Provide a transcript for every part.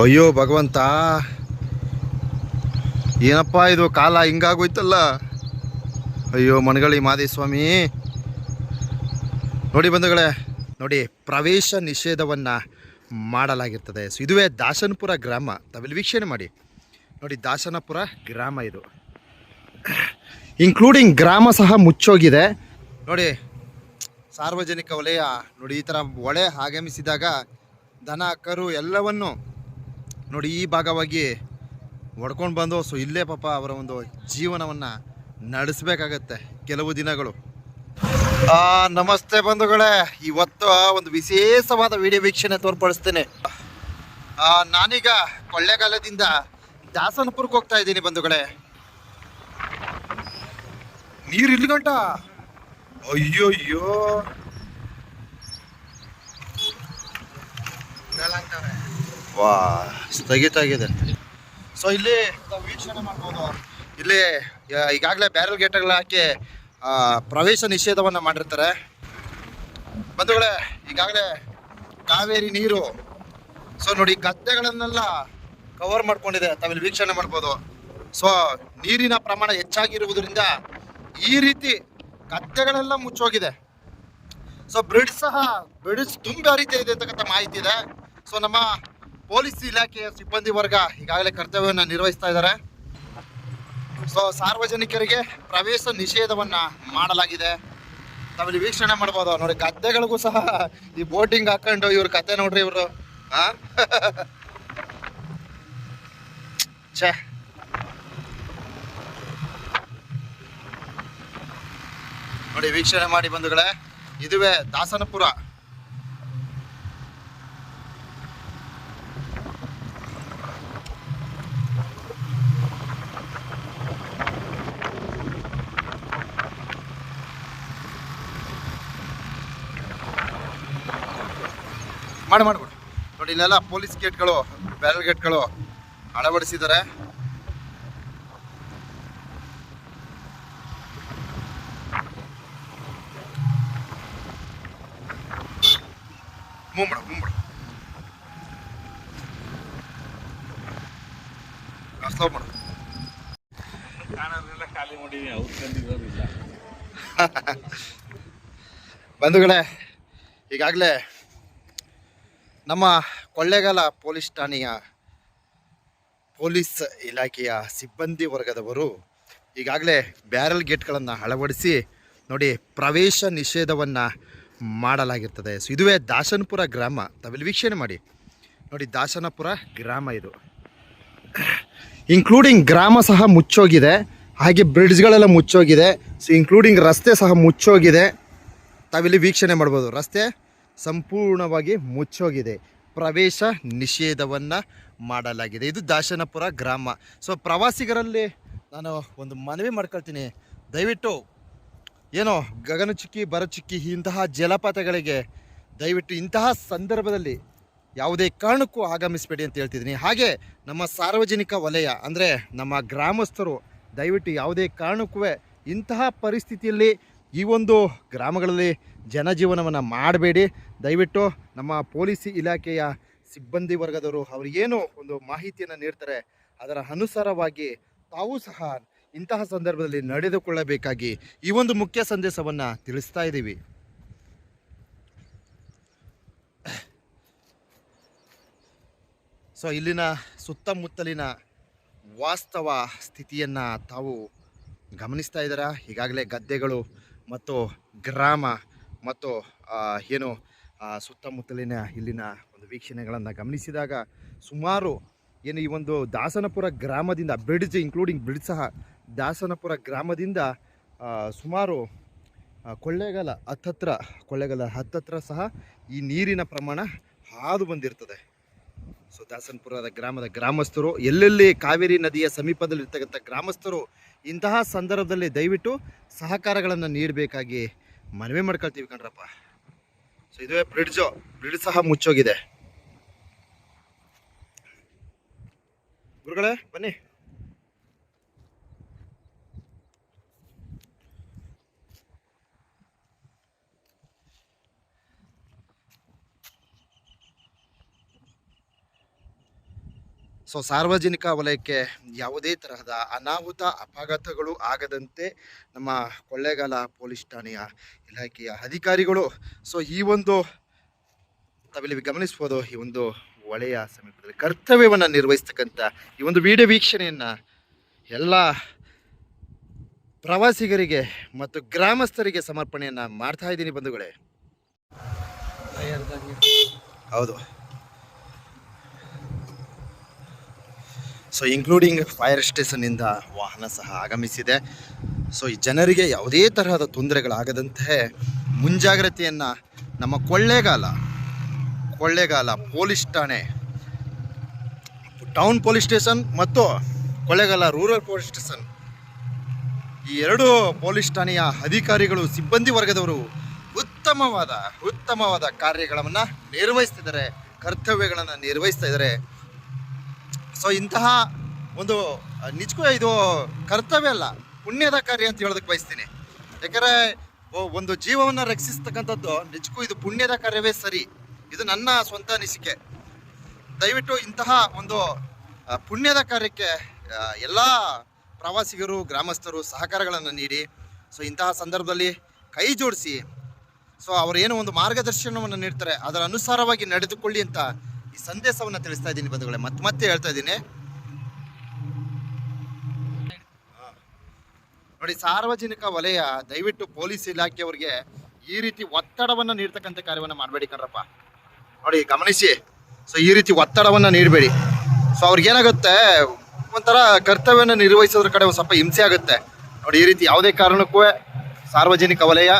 ಅಯ್ಯೋ ಭಗವಂತ. ಏನಪ್ಪ ಇದು ಕಾಲ ಹಿಂಗಾಗೋಯ್ತಲ್ಲ? ಅಯ್ಯೋ ಮನಗಳಿ ಮಾದೇಸ್ವಾಮಿ. ನೋಡಿ ಬಂಧುಗಳೇ, ನೋಡಿ ಪ್ರವೇಶ ನಿಷೇಧವನ್ನು ಮಾಡಲಾಗಿರ್ತದೆ. ಸೊ ಇದುವೇ ದಾಸನಪುರ ಗ್ರಾಮ. ತಾವಿಲ್ಲಿ ವೀಕ್ಷಣೆ ಮಾಡಿ. ನೋಡಿ ದಾಸನಪುರ ಗ್ರಾಮ ಇದು. ಇನ್ಕ್ಲೂಡಿಂಗ್ ಗ್ರಾಮ ಸಹ ಮುಚ್ಚೋಗಿದೆ. ನೋಡಿ, ಸಾರ್ವಜನಿಕ ವಲಯ, ನೋಡಿ ಈ ಥರ ಒಳೆ ಆಗಮಿಸಿದಾಗ ದನ, ಕರು ಎಲ್ಲವನ್ನು ನೋಡಿ, ಈ ಭಾಗವಾಗಿ ಹೊಡ್ಕೊಂಡು ಬಂದು, ಸೊ ಇಲ್ಲೇ ಪಾಪ ಅವರ ಒಂದು ಜೀವನವನ್ನು ನಡೆಸಬೇಕಾಗತ್ತೆ ಕೆಲವು ದಿನಗಳು. ನಮಸ್ತೆ ಬಂಧುಗಳೇ. ಇವತ್ತು ಒಂದು ವಿಶೇಷವಾದ ವಿಡಿಯೋ ವೀಕ್ಷಣೆ ತೋರ್ಪಡಿಸ್ತೇನೆ. ನಾನೀಗ ಕೊಳ್ಳೇಗಾಲದಿಂದ ದಾಸನಪುರಕ್ಕೆ ಹೋಗ್ತಾ ಇದ್ದೀನಿ ಬಂಧುಗಳೇ. ನೀರು ಇಲ್ಲಿ ಗಂಟ? ಅಯ್ಯೋ ಅಯ್ಯೋ ವಾ ಸ್ಥಗಿತಾಗಿದೆ ಸೊ ಇಲ್ಲಿ ವೀಕ್ಷಣೆ ಮಾಡ್ಬೋದು ಇಲ್ಲಿ ಈಗಾಗಲೇ ಬ್ಯಾರಲ್ ಗೇಟ್ಗಳು ಹಾಕಿ ಪ್ರವೇಶ ನಿಷೇಧವನ್ನು ಮಾಡಿರ್ತಾರೆ. ಬಂಧುಗಳೇ, ಈಗಾಗಲೇ ಕಾವೇರಿ ನೀರು ಸೊ ನೋಡಿ, ಗದ್ದೆಗಳನ್ನೆಲ್ಲ ಕವರ್ ಮಾಡ್ಕೊಂಡಿದೆ. ತಾವಿಲ್ಲಿ ವೀಕ್ಷಣೆ ಮಾಡ್ಬೋದು. ಸೊ ನೀರಿನ ಪ್ರಮಾಣ ಹೆಚ್ಚಾಗಿರುವುದರಿಂದ ಈ ರೀತಿ ಗದ್ದೆಗಳೆಲ್ಲ ಮುಚ್ಚೋಗಿದೆ. ಸೊ ಬ್ರಿಡ್ಜ್ ಸಹ ಬ್ರಿಡ್ಜ್ ತುಂಬ ಹರಿತಾ ಇದೆ ಅಂತಕ್ಕಂಥ ಮಾಹಿತಿ ಇದೆ. ಸೊ ನಮ್ಮ ಪೊಲೀಸ್ ಇಲಾಖೆಯ ಸಿಬ್ಬಂದಿ ವರ್ಗ ಈಗಾಗಲೇ ಕರ್ತವ್ಯವನ್ನು ನಿರ್ವಹಿಸ್ತಾ ಇದ್ದಾರೆ. ಸೊ ಸಾರ್ವಜನಿಕರಿಗೆ ಪ್ರವೇಶ ನಿಷೇಧವನ್ನ ಮಾಡಲಾಗಿದೆ. ನಾವಿಲ್ಲಿ ವೀಕ್ಷಣೆ ಮಾಡ್ಬೋದು. ನೋಡಿ, ಗದ್ದೆಗಳಿಗೂ ಸಹ ಈ ಬೋಟಿಂಗ್ ಹಾಕೊಂಡು ಇವ್ರ ಕತೆ ನೋಡ್ರಿ ಇವರು. ಛೇ. ನೋಡಿ, ವೀಕ್ಷಣೆ ಮಾಡಿ ಬಂಧುಗಳೇ, ಇದುವೇ ದಾಸನಪುರ. ಮಾಡಿ ಮಾಡ್ಬಿಡು ನೋಡಿ ಇಲ್ಲೆಲ್ಲ ಪೊಲೀಸ್ ಗೇಟ್ಗಳು ಬ್ಯಾರಲ್ ಗೇಟ್ಗಳು ಅಳವಡಿಸಿದ್ದಾರೆ. ಮುಂಬಡ ಮುಂಬಡ ಸ್ಲೋ ಮಾಡು. ಕಾಣೋದ್ರೆಲ್ಲ ಖಾಲಿ ಮಾಡಿದೀನಿ ಅವ್ರು ಬಂಧುಗಳೇ ಈಗಾಗಲೇ ನಮ್ಮ ಕೊಳ್ಳೇಗಾಲ ಪೊಲೀಸ್ ಠಾಣೆಯ ಪೊಲೀಸ್ ಇಲಾಖೆಯ ಸಿಬ್ಬಂದಿ ವರ್ಗದವರು ಈಗಾಗಲೇ ಬ್ಯಾರಲ್ ಗೇಟ್ಗಳನ್ನು ಅಳವಡಿಸಿ ನೋಡಿ ಪ್ರವೇಶ ನಿಷೇಧವನ್ನು ಮಾಡಲಾಗಿರ್ತದೆ. ಸೊ ಇದುವೇ ದಾಸನಪುರ ಗ್ರಾಮ. ತಾವಿಲ್ಲಿ ವೀಕ್ಷಣೆ ಮಾಡಿ. ನೋಡಿ, ದಾಸನಪುರ ಗ್ರಾಮ ಇದು. ಇನ್ಕ್ಲೂಡಿಂಗ್ ಗ್ರಾಮ ಸಹ ಮುಚ್ಚೋಗಿದೆ. ಹಾಗೆ ಬ್ರಿಡ್ಜ್ಗಳೆಲ್ಲ ಮುಚ್ಚೋಗಿದೆ. ಸೊ ಇನ್ಕ್ಲೂಡಿಂಗ್ ರಸ್ತೆ ಸಹ ಮುಚ್ಚೋಗಿದೆ. ತಾವಿಲ್ಲಿ ವೀಕ್ಷಣೆ ಮಾಡ್ಬೋದು. ರಸ್ತೆ ಸಂಪೂರ್ಣವಾಗಿ ಮುಚ್ಚೋಗಿದೆ. ಪ್ರವೇಶ ನಿಷೇಧವನ್ನು ಮಾಡಲಾಗಿದೆ. ಇದು ದಾಶನಪುರ ಗ್ರಾಮ. ಸೊ ಪ್ರವಾಸಿಗರಲ್ಲಿ ನಾನು ಒಂದು ಮನವಿ ಮಾಡ್ಕೊಳ್ತೀನಿ. ದಯವಿಟ್ಟು ಏನೋ ಗಗನಚುಕ್ಕಿ ಬರಚುಕ್ಕಿ ಇಂತಹ ಜಲಪಾತಗಳಿಗೆ ದಯವಿಟ್ಟು ಇಂತಹ ಸಂದರ್ಭದಲ್ಲಿ ಯಾವುದೇ ಕಾರಣಕ್ಕೂ ಆಗಮಿಸಬೇಡಿ ಅಂತ ಹೇಳ್ತಿದ್ದೀನಿ. ಹಾಗೆ ನಮ್ಮ ಸಾರ್ವಜನಿಕ ವಲಯ, ಅಂದರೆ ನಮ್ಮ ಗ್ರಾಮಸ್ಥರು ದಯವಿಟ್ಟು ಯಾವುದೇ ಕಾರಣಕ್ಕೂ ಇಂತಹ ಪರಿಸ್ಥಿತಿಯಲ್ಲಿ ಈ ಒಂದು ಗ್ರಾಮಗಳಲ್ಲಿ ಜನಜೀವನವನ್ನು ಮಾಡಬೇಡಿ. ದಯವಿಟ್ಟು ನಮ್ಮ ಪೊಲೀಸ್ ಇಲಾಖೆಯ ಸಿಬ್ಬಂದಿ ವರ್ಗದವರು ಏನು ಒಂದು ಮಾಹಿತಿಯನ್ನು ನೀಡ್ತಾರೆ, ಅದರ ಅನುಸಾರವಾಗಿ ತಾವು ಸಹ ಇಂತಹ ಸಂದರ್ಭದಲ್ಲಿ ನಡೆದುಕೊಳ್ಳಬೇಕಾಗಿ ಈ ಒಂದು ಮುಖ್ಯ ಸಂದೇಶವನ್ನು ತಿಳಿಸ್ತಾ ಇದ್ದೀವಿ ಸೊ, ಇಲ್ಲಿನ ಸುತ್ತಮುತ್ತಲಿನ ವಾಸ್ತವ ಸ್ಥಿತಿಯನ್ನು ತಾವು ಗಮನಿಸ್ತಾ ಇದ್ದೀರಾ? ಈಗಾಗಲೇ ಗದ್ದೆಗಳು ಮತ್ತು ಗ್ರಾಮ ಮತ್ತು ಏನು ಸುತ್ತಮುತ್ತಲಿನ ಇಲ್ಲಿನ ಒಂದು ವೀಕ್ಷಣೆಗಳನ್ನು ಗಮನಿಸಿದಾಗ ಸುಮಾರು ಏನು ಈ ಒಂದು ದಾಸನಪುರ ಗ್ರಾಮದಿಂದ ಬ್ರಿಡ್ಜ್ ಇನ್ಕ್ಲೂಡಿಂಗ್ ಬ್ರಿಡ್ಜ್ ಸಹ ದಾಸನಪುರ ಗ್ರಾಮದಿಂದ ಸುಮಾರು ಕೊಳ್ಳೇಗಾಲ ಹತ್ತತ್ರ ಕೊಳ್ಳೇಗಾಲ ಹತ್ತತ್ರ ಸಹ ಈ ನೀರಿನ ಪ್ರಮಾಣ ಹಾದು ಬಂದಿರ್ತದೆ. ಸೊ ದಾಸನ್ಪುರದ ಗ್ರಾಮದ ಗ್ರಾಮಸ್ಥರು, ಎಲ್ಲೆಲ್ಲಿ ಕಾವೇರಿ ನದಿಯ ಸಮೀಪದಲ್ಲಿರ್ತಕ್ಕಂಥ ಗ್ರಾಮಸ್ಥರು ಇಂತಹ ಸಂದರ್ಭದಲ್ಲಿ ದಯವಿಟ್ಟು ಸಹಕಾರಗಳನ್ನು ನೀಡಬೇಕಾಗಿ ಮನವಿ ಮಾಡ್ಕೊಳ್ತೀವಿ ಕಣ್ರಪ್ಪ. ಸೊ ಇದುವೇ ಬ್ರಿಡ್ಜು ಬ್ರಿಡ್ಜ್ ಸಹ ಮುಚ್ಚೋಗಿದೆ. ಗುರುಗಳೇ, ಬನ್ನಿ. ಸೊ ಸಾರ್ವಜನಿಕ ವಲಯಕ್ಕೆ ಯಾವುದೇ ತರಹದ ಅನಾಹುತ, ಅಪಘಾತಗಳು ಆಗದಂತೆ ನಮ್ಮ ಕೊಳ್ಳೇಗಾಲ ಪೊಲೀಸ್ ಠಾಣೆಯ ಇಲಾಖೆಯ ಅಧಿಕಾರಿಗಳು, ಸೊ ಈ ಒಂದು ತಾವಿಲ್ಲಿ ಗಮನಿಸ್ಬೋದು, ಈ ಒಂದು ಹೊಳೆಯ ಸಮೀಪದಲ್ಲಿ ಕರ್ತವ್ಯವನ್ನು ನಿರ್ವಹಿಸ್ತಕ್ಕಂಥ ಈ ಒಂದು ವಿಡಿಯೋ ವೀಕ್ಷಣೆಯನ್ನು ಎಲ್ಲ ಪ್ರವಾಸಿಗರಿಗೆ ಮತ್ತು ಗ್ರಾಮಸ್ಥರಿಗೆ ಸಮರ್ಪಣೆಯನ್ನು ಮಾಡ್ತಾ ಇದ್ದೀನಿ ಬಂಧುಗಳೇ. ಹೌದು. ಸೊ ಇನ್ಕ್ಲೂಡಿಂಗ್ ಫೈರ್ ಸ್ಟೇಷನ್ನಿಂದ ವಾಹನ ಸಹ ಆಗಮಿಸಿದೆ. ಸೊ ಈ ಜನರಿಗೆ ಯಾವುದೇ ತರಹದ ತೊಂದರೆಗಳಾಗದಂತೆ ಮುಂಜಾಗ್ರತೆಯನ್ನು ನಮ್ಮ ಕೊಳ್ಳೇಗಾಲ ಕೊಳ್ಳೇಗಾಲ ಪೊಲೀಸ್ ಠಾಣೆ ಟೌನ್ ಪೊಲೀಸ್ ಸ್ಟೇಷನ್ ಮತ್ತು ಕೊಳ್ಳೇಗಾಲ ರೂರಲ್ ಪೊಲೀಸ್ ಸ್ಟೇಷನ್ ಈ ಎರಡು ಪೊಲೀಸ್ ಠಾಣೆಯ ಅಧಿಕಾರಿಗಳು, ಸಿಬ್ಬಂದಿ ವರ್ಗದವರು ಉತ್ತಮವಾದ ಉತ್ತಮವಾದ ಕಾರ್ಯಗಳನ್ನು ನಿರ್ವಹಿಸ್ತಿದ್ದಾರೆ, ಕರ್ತವ್ಯಗಳನ್ನು ನಿರ್ವಹಿಸ್ತಾ ಇದ್ದಾರೆ. ಸೊ ಇಂತಹ ಒಂದು ನಿಜಕ್ಕೂ ಇದು ಕರ್ತವ್ಯ ಅಲ್ಲ. ಪುಣ್ಯದ ಕಾರ್ಯ ಅಂತ ಹೇಳೋದಕ್ಕೆ ಬಯಸ್ತೀನಿ. ಯಾಕಂದರೆ ಒಂದು ಜೀವವನ್ನು ರಕ್ಷಿಸ್ತಕ್ಕಂಥದ್ದು ನಿಜಕ್ಕೂ ಇದು ಪುಣ್ಯದ ಕಾರ್ಯವೇ ಸರಿ. ಇದು ನನ್ನ ಸ್ವಂತ ಅನಿಸಿಕೆ. ದಯವಿಟ್ಟು ಇಂತಹ ಒಂದು ಪುಣ್ಯದ ಕಾರ್ಯಕ್ಕೆ ಎಲ್ಲ ಪ್ರವಾಸಿಗರು, ಗ್ರಾಮಸ್ಥರು ಸಹಕಾರಗಳನ್ನು ನೀಡಿ, ಸೊ, ಇಂತಹ ಸಂದರ್ಭದಲ್ಲಿ ಕೈ ಜೋಡಿಸಿ, ಸೊ ಅವರೇನು ಒಂದು ಮಾರ್ಗದರ್ಶನವನ್ನು ನೀಡ್ತಾರೆ. ಅದರ ಅನುಸಾರವಾಗಿ ನಡೆದುಕೊಳ್ಳಿ ಅಂತ ಈ ಸಂದೇಶವನ್ನು ತಿಳಿಸ್ತಾ ಇದ್ದೀನಿ ಬಂಧುಗಳೇ. ಮತ್ತೆ ಮತ್ತೆ ಹೇಳ್ತಾ ಇದ್ದೀನಿ. ನೋಡಿ, ಸಾರ್ವಜನಿಕ ವಲಯ, ದಯವಿಟ್ಟು ಪೊಲೀಸ್ ಇಲಾಖೆಯವರಿಗೆ ಈ ರೀತಿ ಒತ್ತಡವನ್ನು ನೀಡ್ತಕ್ಕಂಥ ಕಾರ್ಯವನ್ನು ಮಾಡಬೇಡಿ ಕಣ್ರಪ್ಪ. ನೋಡಿ, ಗಮನಿಸಿ. ಸೊ ಈ ರೀತಿ ಒತ್ತಡವನ್ನು ನೀಡಬೇಡಿ. ಸೊ ಅವ್ರಿಗೇನಾಗುತ್ತೆ ಒಂಥರ ಕರ್ತವ್ಯನ ನಿರ್ವಹಿಸೋದ್ರ ಕಡೆ ಒಂದು ಸ್ವಲ್ಪ ಹಿಂಸೆ ಆಗುತ್ತೆ. ನೋಡಿ, ಈ ರೀತಿ ಯಾವುದೇ ಕಾರಣಕ್ಕೂ ಸಾರ್ವಜನಿಕ ವಲಯ,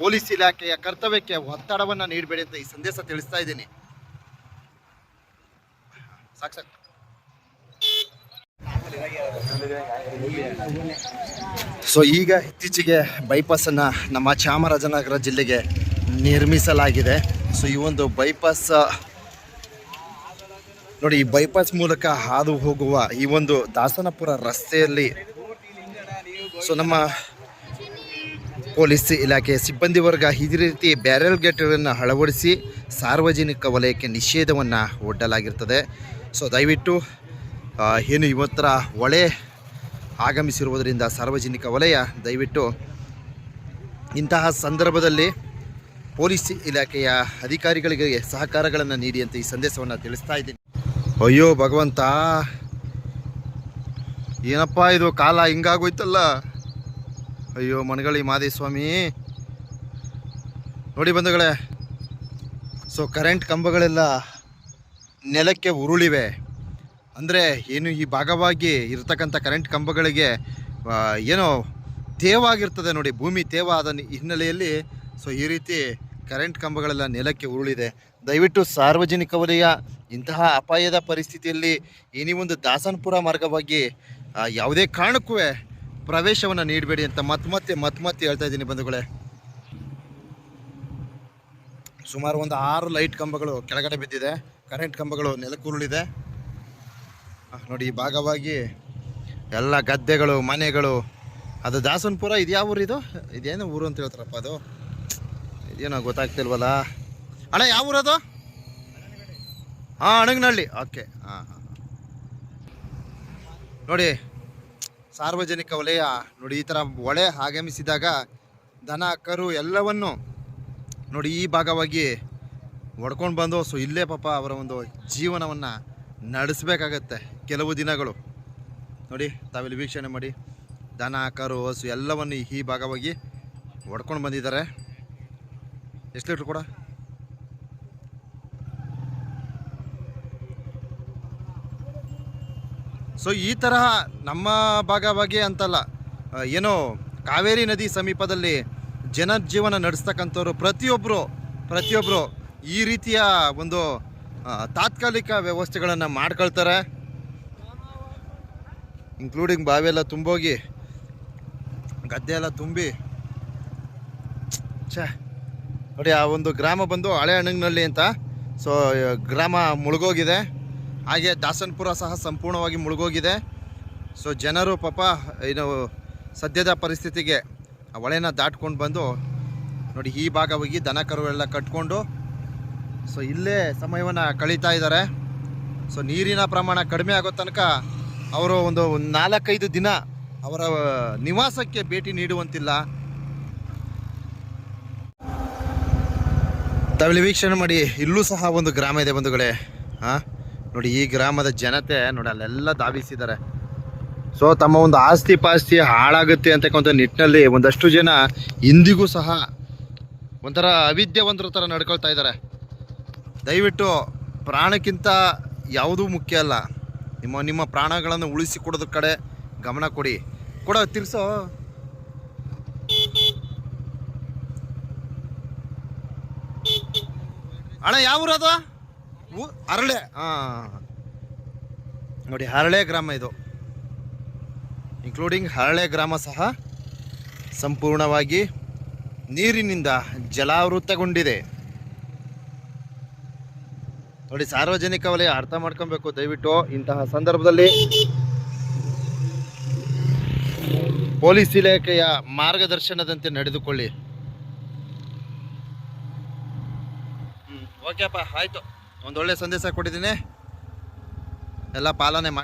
ಪೊಲೀಸ್ ಇಲಾಖೆಯ ಕರ್ತವ್ಯಕ್ಕೆ ಒತ್ತಡವನ್ನು ನೀಡಬೇಡಿ ಅಂತ ಈ ಸಂದೇಶ ತಿಳಿಸ್ತಾ ಇದ್ದೀನಿ. ಸೊ ಈಗ ಇತ್ತೀಚೆಗೆ ಬೈಪಾಸನ್ನು ನಮ್ಮ ಚಾಮರಾಜನಗರ ಜಿಲ್ಲೆಗೆ ನಿರ್ಮಿಸಲಾಗಿದೆ. ಸೊ ಈ ಒಂದು ಬೈಪಾಸ್ ನೋಡಿ, ಈ ಬೈಪಾಸ್ ಮೂಲಕ ಹಾದು ಹೋಗುವ ಈ ಒಂದು ದಾಸನಪುರ ರಸ್ತೆಯಲ್ಲಿ ಸೊ ನಮ್ಮ ಪೊಲೀಸ್ ಇಲಾಖೆ ಸಿಬ್ಬಂದಿ ವರ್ಗ ಇದೇ ರೀತಿ ಬ್ಯಾರೆಲ್ ಗೇಟ್ಗಳನ್ನು ಅಳವಡಿಸಿ ಸಾರ್ವಜನಿಕ ವಲಯಕ್ಕೆ ನಿಷೇಧವನ್ನು ಒಡ್ಡಲಾಗಿರ್ತದೆ. ಸೊ ದಯವಿಟ್ಟು ಏನು ಇವತ್ತರ ಹೊಳೆ ಆಗಮಿಸಿರುವುದರಿಂದ ಸಾರ್ವಜನಿಕ ವಲಯ, ದಯವಿಟ್ಟು ಇಂತಹ ಸಂದರ್ಭದಲ್ಲಿ ಪೊಲೀಸ್ ಇಲಾಖೆಯ ಅಧಿಕಾರಿಗಳಿಗೆ ಸಹಕಾರಗಳನ್ನು ನೀಡಿ ಅಂತ ಈ ಸಂದೇಶವನ್ನು ತಿಳಿಸ್ತಾ ಇದ್ದೀನಿ. ಅಯ್ಯೋ ಭಗವಂತ, ಏನಪ್ಪ ಇದು ಕಾಲ ಹಿಂಗಾಗೋಯ್ತಲ್ಲ? ಅಯ್ಯೋ ಮನಗಳಿ ಮಾದೇಸ್ವಾಮಿ. ನೋಡಿ ಬಂಧುಗಳೇ, ಸೊ ಕರೆಂಟ್ ಕಂಬಗಳೆಲ್ಲ ನೆಲಕ್ಕೆ ಉರುಳಿವೆ. ಅಂದರೆ ಏನು ಈ ಭಾಗವಾಗಿ ಇರತಕ್ಕಂಥ ಕರೆಂಟ್ ಕಂಬಗಳಿಗೆ ಏನೋ ತೇವಾಗಿರ್ತದೆ ನೋಡಿ, ಭೂಮಿ ತೇವ ಆದ ಹಿನ್ನೆಲೆಯಲ್ಲಿ ಸೊ ಈ ರೀತಿ ಕರೆಂಟ್ ಕಂಬಗಳೆಲ್ಲ ನೆಲಕ್ಕೆ ಉರುಳಿದೆ. ದಯವಿಟ್ಟು ಸಾರ್ವಜನಿಕ ವಲಯ, ಇಂತಹ ಅಪಾಯದ ಪರಿಸ್ಥಿತಿಯಲ್ಲಿ ಇನಿ ಒಂದು ದಾಸನ್ಪುರ ಮಾರ್ಗವಾಗಿ ಯಾವುದೇ ಕಾರಣಕ್ಕೂ ಪ್ರವೇಶವನ್ನು ನೀಡಬೇಡಿ ಅಂತ ಮತ್ತೆ ಮತ್ತೆ ಮತ್ತೆ ಮತ್ತೆ ಹೇಳ್ತಾ ಇದ್ದೀನಿ ಬಂಧುಗಳೇ. ಸುಮಾರು ಒಂದು ಆರು ಲೈಟ್ ಕಂಬಗಳು ಕೆಳಗಡೆ ಬಿದ್ದಿದೆ. ಕರೆಂಟ್ ಕಂಬಗಳು ನೆಲಕುರುಳಿದೆ ನೋಡಿ, ಈ ಭಾಗವಾಗಿ ಎಲ್ಲ ಗದ್ದೆಗಳು, ಮನೆಗಳು. ಅದು ದಾಸನ್ಪುರ ಇದು ಯಾವ ಊರು ಇದು? ಇದೇನು ಊರು ಅಂತ ಹೇಳ್ತಾರಪ್ಪ ಅದು? ಇದೇನೋ ಗೊತ್ತಾಗ್ತಿಲ್ವಲ್ಲ? ಅಣ್ಣ, ಯಾವ ಊರು ಅದು? ಹಾಂ ಅಣಗನಹಳ್ಳಿ ಓಕೆ. ಹಾಂ ಹಾಂ. ನೋಡಿ, ಸಾರ್ವಜನಿಕ ವಲಯ, ನೋಡಿ, ಈ ಥರ ಒಳೆ ಆಗಮಿಸಿದಾಗ ದನ, ಕರು ಎಲ್ಲವನ್ನು ನೋಡಿ, ಈ ಭಾಗವಾಗಿ ಹೊಡ್ಕೊಂಡು ಬಂದು, ಸೊ ಇಲ್ಲೇ ಪಾಪ ಅವರ ಒಂದು ಜೀವನವನ್ನು ನಡೆಸಬೇಕಾಗತ್ತೆ ಕೆಲವು ದಿನಗಳು. ನೋಡಿ, ತಾವಿಲ್ಲಿ ವೀಕ್ಷಣೆ ಮಾಡಿ. ದನ, ಕರು, ಹಸು ಎಲ್ಲವನ್ನು ಈ ಭಾಗವಾಗಿ ಹೊಡ್ಕೊಂಡು ಬಂದಿದ್ದಾರೆ. ಎಷ್ಟು ಲೀಟ್ರ್ ಕೂಡ? ಸೊ, ಈ ತರಹ ನಮ್ಮ ಭಾಗವಾಗಿ ಅಂತಲ್ಲ ಏನೋ ಕಾವೇರಿ ನದಿ ಸಮೀಪದಲ್ಲಿ ಜನಜೀವನ ನಡೆಸ್ತಕ್ಕಂಥವ್ರು ಪ್ರತಿಯೊಬ್ಬರು ಪ್ರತಿಯೊಬ್ಬರು ಈ ರೀತಿಯ ಒಂದು ತಾತ್ಕಾಲಿಕ ವ್ಯವಸ್ಥೆಗಳನ್ನು ಮಾಡ್ಕೊಳ್ತಾರೆ. ಇನ್ಕ್ಲೂಡಿಂಗ್ ಬಾವಿಯೆಲ್ಲ ತುಂಬೋಗಿ, ಗದ್ದೆ ಎಲ್ಲ ತುಂಬಿ. ಛ, ನೋಡಿ ಆ ಒಂದು ಗ್ರಾಮ ಬಂದು ಹಳೆ ಅಣಗ್ನಳ್ಳಿ ಅಂತ. ಸೊ ಗ್ರಾಮ ಮುಳುಗೋಗಿದೆ. ಹಾಗೆ ದಾಸನ್ಪುರ ಸಹ ಸಂಪೂರ್ಣವಾಗಿ ಮುಳುಗೋಗಿದೆ. ಸೊ ಜನರು ಪಾಪ ಏನು ಸದ್ಯದ ಪರಿಸ್ಥಿತಿಗೆ ಹೊಳೆನ ದಾಟ್ಕೊಂಡು ಬಂದು ನೋಡಿ ಈ ಭಾಗವಾಗಿ ದನ ಕರು ಎಲ್ಲ ಕಟ್ಕೊಂಡು ಸೊ ಇಲ್ಲೇ ಸಮಯವನ್ನು ಕಳೀತಾ ಇದ್ದಾರೆ. ಸೊ ನೀರಿನ ಪ್ರಮಾಣ ಕಡಿಮೆ ಆಗೋ ತನಕ ಅವರು ಒಂದು ನಾಲ್ಕೈದು ದಿನ ಅವರ ನಿವಾಸಕ್ಕೆ ಭೇಟಿ ನೀಡುವಂತಿಲ್ಲ. ತಾವಿಲ್ಲಿ ವೀಕ್ಷಣೆ ಮಾಡಿ, ಇಲ್ಲೂ ಸಹ ಒಂದು ಗ್ರಾಮ ಇದೆ ಬಂಧುಗಳೇ. ಹಾಂ ನೋಡಿ ಈ ಗ್ರಾಮದ ಜನತೆ ನೋಡಿ ಅಲ್ಲೆಲ್ಲ ಧಾವಿಸಿದ್ದಾರೆ. ಸೊ ತಮ್ಮ ಒಂದು ಆಸ್ತಿ ಪಾಸ್ತಿ ಹಾಳಾಗುತ್ತೆ ಅಂತಕ್ಕಂಥ ನಿಟ್ಟಿನಲ್ಲಿ ಒಂದಷ್ಟು ಜನ ಇಂದಿಗೂ ಸಹ ಒಂಥರ ಅವಿದ್ಯಾವಂತರ ಥರ ನಡ್ಕೊಳ್ತಾ ಇದ್ದಾರೆ. ದಯವಿಟ್ಟು ಪ್ರಾಣಕ್ಕಿಂತ ಯಾವುದೂ ಮುಖ್ಯ ಅಲ್ಲ. ನಿಮ್ಮ ನಿಮ್ಮ ಪ್ರಾಣಗಳನ್ನು ಉಳಿಸಿ ಕೊಡೋದ್ರ ಕಡೆ ಗಮನ ಕೊಡಿ. ಕೂಡ ತಿರ್ಸೋ ಅಣ್ಣ, ಯಾವ ಊರದು ಅರಳೆ. ಹಾಂ ನೋಡಿ ಹರಳೆ ಗ್ರಾಮ ಇದು. ಇನ್ಕ್ಲೂಡಿಂಗ್ ಹರಳೆ ಗ್ರಾಮ ಸಹ ಸಂಪೂರ್ಣವಾಗಿ ನೀರಿನಿಂದ ಜಲಾವೃತಗೊಂಡಿದೆ. ನೋಡಿ, ಸಾರ್ವಜನಿಕ ವಲಯ ಅರ್ಥ ಮಾಡ್ಕೊಬೇಕು. ದಯವಿಟ್ಟು ಇಂತಹ ಸಂದರ್ಭದಲ್ಲಿ ಪೊಲೀಸ್ ಇಲಾಖೆಯ ಮಾರ್ಗದರ್ಶನದಂತೆ ನಡೆದುಕೊಳ್ಳಿ. ಓಕೆಪ್ಪ ಆಯ್ತು. ಒಂದೊಳ್ಳೆ ಸಂದೇಶ ಕೊಟ್ಟಿದ್ದೀನಿ. ಎಲ್ಲ ಪಾಲನೆ ಮಾಡಿ.